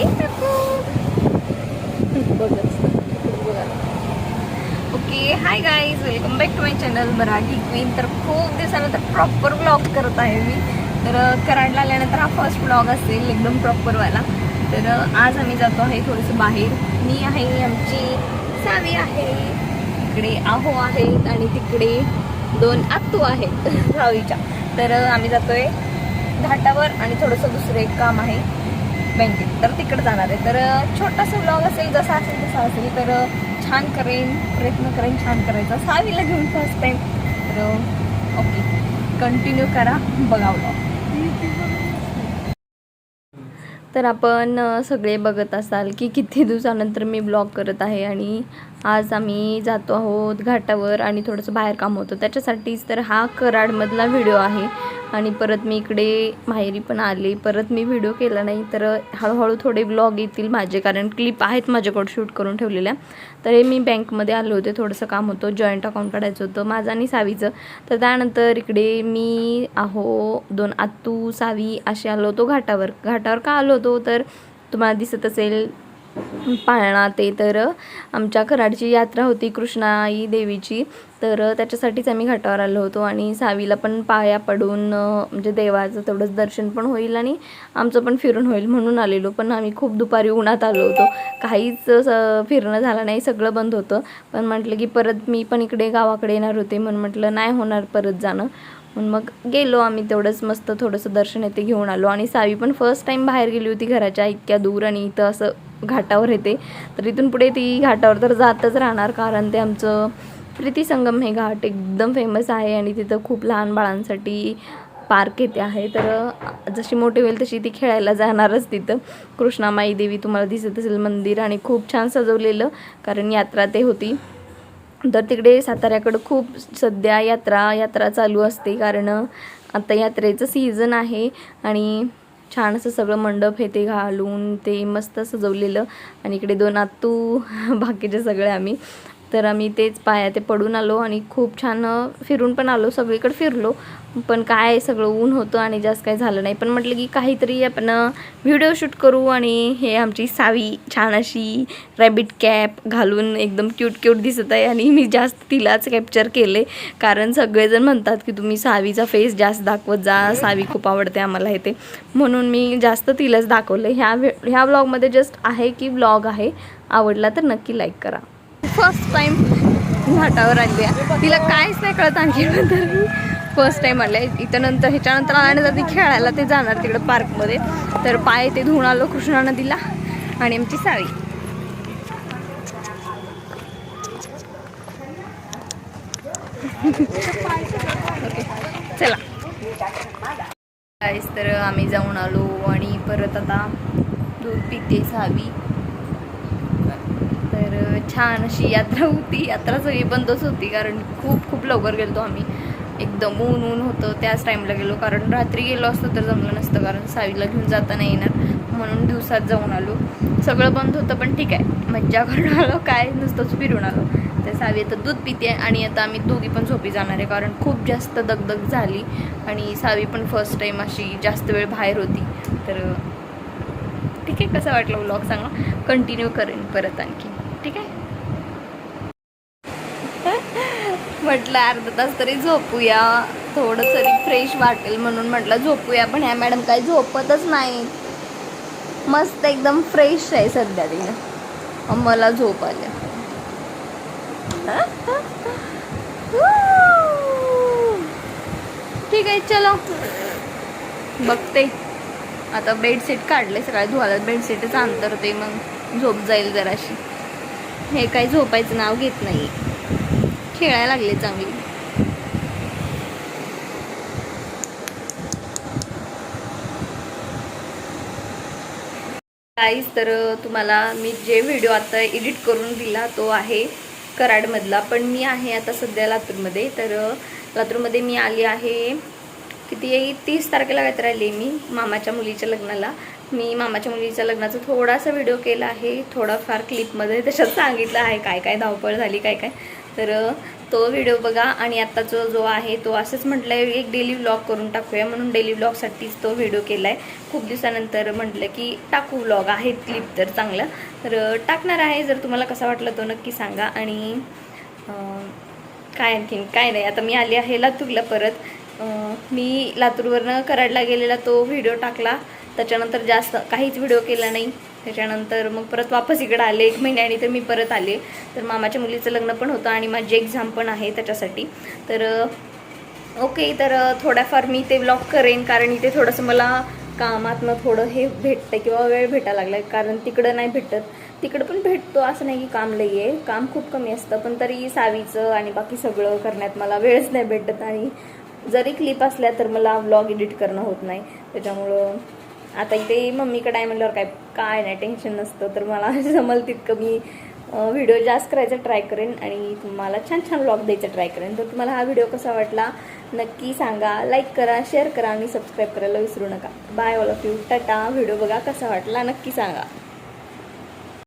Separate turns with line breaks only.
Okay hi guys welcome back to my channel Marathi queen तर खूप दिवसानंतर proper blog करत आहे मी. तर कराडला आल्यानंतर हा फर्स्ट ब्लॉग असेल एकदम प्रॉपरवाला तर आज आम्ही जातो आहे थोडंसं बाहेर. मी आहे आमची सावी आहे. इकडे आहो आहेत आणि तिकडे दोन आत्तू आहेत सावीच्या तर आम्ही जातोय घाटावर आणि थोडंसं दुसरं एक काम आहे. बँकेत. तर तिकडे जाणार आहे. तर छोटासा ब्लॉग असेल जसा असेल तसा असेल तर छान करेन प्रयत्न करेन छान करायचा. सावीला घेऊन फर्स्ट टाईम तर ओके कंटिन्यू करा. बघा ब्लॉग तर आपण सगळे बघत असाल की किती दिवसानंतर मी ब्लॉग करत आहे आणि आज आम्ही जातो आहोत घाटावर आणि थोडंसं बाहेर काम होतं. त्याच्यासाठीच तर हा कराडमधला व्हिडिओ आहे. आणि परत मी इकडे माहेरी पण आले. परत मी व्हिडिओ केला नाही तर हळूहळू थोडे ब्लॉग येतील माझे कारण क्लिप आहेत माझ्याकडे शूट करून ठेवलेल्या. तर हे मी बँकमध्ये आले होते थोडंसं काम होतं जॉईंट अकाउंट काढायचं होतं माझं आणि सावीचं. तर त्यानंतर इकडे मी आहो दोन आत्तू सावी असे आलो होतो घाटावर. घाटावर का आलो होतो? तर तुम्हाला दिसत असेल पाळणा ते. तर आमच्या कराडची यात्रा होती कृष्णाई देवीची. तर त्याच्यासाठीच आम्ही घाटावर आलो होतो आणि सावीला पण पाया पडून म्हणजे देवाचं तेवढंच दर्शन पण होईल आणि आमचं पण फिरून होईल म्हणून आलेलो. पण आम्ही खूप दुपारी उन्हात आलो होतो. काहीच असं फिरणं झालं नाही सगळं बंद होतं. पण म्हटलं की परत मी पण इकडे गावाकडे येणार होते म्हणून म्हटलं नाही होणार परत जाणं. म्हणून मग गेलो आम्ही तेवढंच मस्त थोडंसं दर्शन येते घेऊन आलो. आणि सावी पण फर्स्ट टाईम बाहेर गेली होती घराच्या इतक्या दूर आणि इथं असं घाटावर येते. तर इथून पुढे ती घाटावर तर जातच राहणार कारण ते आमचं प्रीती संगम हे घाट एकदम फेमस आहे आणि तिथं खूप लहान बाळांसाठी पार्क येते आहे. तर जशी मोठी होईल तशी ती खेळायला जाणारच तिथं. कृष्णामाई देवी तुम्हाला दिसत असेल मंदिर आणि खूप छान सजवलेलं कारण यात्रा ते होती. तर तिकडे साताऱ्याकडं खूप सध्या यात्रा यात्रा चालू असते कारण आता यात्रेचं सीझन आहे आणि छान असं सगळं मंडप हे ते घालून ते मस्त सजवलेलं आणि इकडे दोन आत्तू बाकीचे सगळे आम्ही तर आम्ही तेच पाया ते पडून आलो आणि खूप छान फिरून पण आलो. सगळीकडे फिरलो. पण काय सगळं ऊन होतं आणि जास्त काही झालं नाही. पण म्हटलं की काहीतरी आपण व्हिडिओ शूट करू आणि हे आमची सावी छान अशी रॅबिट कॅप घालून एकदम क्यूट क्यूट दिसत आहे आणि मी जास्त तिलाच कॅप्चर केले. कारण सगळेजण म्हणतात की तुम्ही सावीचा फेस जास्त दाखवत जा. सावी खूप आवडते आम्हाला हे ते म्हणून मी जास्त तिलाच दाखवलं. ह्या ह्या ब्लॉगमध्ये जस्ट आहे की ब्लॉग आहे. आवडला तर नक्की लाईक करा. फर्स्ट टाइम घाटावर आली आहे. तिला काहीच नाही कळत आणखी तर फर्स्ट टाइम आले इथं नंतर ह्याच्यानंतर आल्यानंतर ती खेळायला ते जाणार तिकडं पार्कमध्ये तर पाय ते धुवून आलो कृष्णा नदीला आणि आमची साळी. ओके चला तर आम्ही जाऊन आलो आणि परत आता दूध पिते सहावी तर छान अशी यात्रा होती. यात्रा सगळी बंदच होती कारण खूप खूप लवकर गेलो आम्ही. एकदम ऊन ऊन होतं त्याच टाईमला गेलो. कारण रात्री गेलो असतो तर जमलं नसतं कारण सावीला घेऊन जाता नाही येणार. म्हणून दिवसात जाऊन आलो. सगळं बंद होतं पण ठीक आहे. मज्जा करून आलो. काय नुसतंच फिरून आलो. तर सावी आता दूध पिते आणि आता आम्ही दोघी पण झोपी जाणार आहे कारण खूप जास्त दगदग झाली. आणि सावी पण फर्स्ट टाईम अशी जास्त वेळ बाहेर होती. तर ठीक आहे. कसं वाटलं व्लॉग सांगा? कंटिन्यू करेन परत आणखी. ठीक आहे? म्हटलं अर्धा तास तरी झोपूया. थोडं तरी फ्रेश वाटेल म्हणून म्हटलं झोपूया पण ह्या मॅडम काही झोपतच नाही मस्त एकदम फ्रेश आहे सध्या तिने मला झोप आल्या ठीक आहे चलो. बघते. आता बेडशीट काढले सकाळी धुवायला बेडशीटच अंतर ते मग झोप जाईल जराशी. हे काही झोपायचं नाव घेत नाही खेळायला लागले चांगली. काहीच तर तुम्हाला मी जे व्हिडिओ आता एडिट करून दिला तो आहे कराडमधला. पण मी आहे आता सध्या लातूरमध्ये. तर लातूरमध्ये मी आली आहे किती तीस तारखेला काहीतरी आली मी मामाच्या मुलीच्या लग्नाला. मी मामाच्या मुलीच्या लग्नाचा थोडासा व्हिडिओ केला आहे थोडाफार क्लिपमध्ये त्याच्यात सांगितलं आहे काय काय धावपळ झाली काय काय. तर तो व्हिडिओ बघा आणि आत्ताचा जो आहे तो असंच म्हटलं आहे एक डेली व्लॉग करून टाकूया म्हणून डेली व्लॉगसाठीच तो व्हिडिओ केला आहे खूप दिवसानंतर म्हटलं की टाकू व्लॉग आहे क्लिप तर चांगलं. तर टाकणार आहे जर तुम्हाला कसा वाटला तो नक्की सांगा. आणि काय आणखीन काय नाही आता मी आली आहे लातूरला परत. मी लातूरवरनं कराडला गेलेला तो व्हिडिओ टाकला. त्याच्यानंतर जास्त काहीच व्हिडिओ केला नाही. त्याच्यानंतर मग परत वापस इकडं आले. एक महिन्याने तर मी परत आले. तर मामाच्या मुलीचं लग्न पण होतं आणि माझी एक्झाम पण आहे त्याच्यासाठी. तर ओके तर थोड्याफार मी ते व्लॉग करेन. कारण इथे थोडंसं मला कामातनं थोडं हे भेटतं किंवा वेळ भेटायला लागला कारण तिकडं नाही भेटत. तिकडं पण भेटतो. असं नाही की काम लई आहे. काम खूप कमी असतं. पण तरी सावीचं आणि बाकी सगळं करण्यात मला वेळच नाही भेटत आणि जरी क्लिप असल्या तर मला व्लॉग एडिट करणं होत नाही. त्याच्यामुळं आता इथे मम्मीकडे आहे म्हणल्यावर काय काय नाही टेन्शन नसतं. तर मला जमल तितकं मी व्हिडिओ जास्त करायचा ट्राय करेन आणि तुम्हाला छान छान व्लॉग द्यायचा ट्राय करेन. तर तुम्हाला हा व्हिडिओ कसा वाटला नक्की सांगा. लाईक करा शेअर करा आणि सबस्क्राईब करायला विसरू नका. Bye all of you Tata video बघा कसा वाटला नक्की सांगा.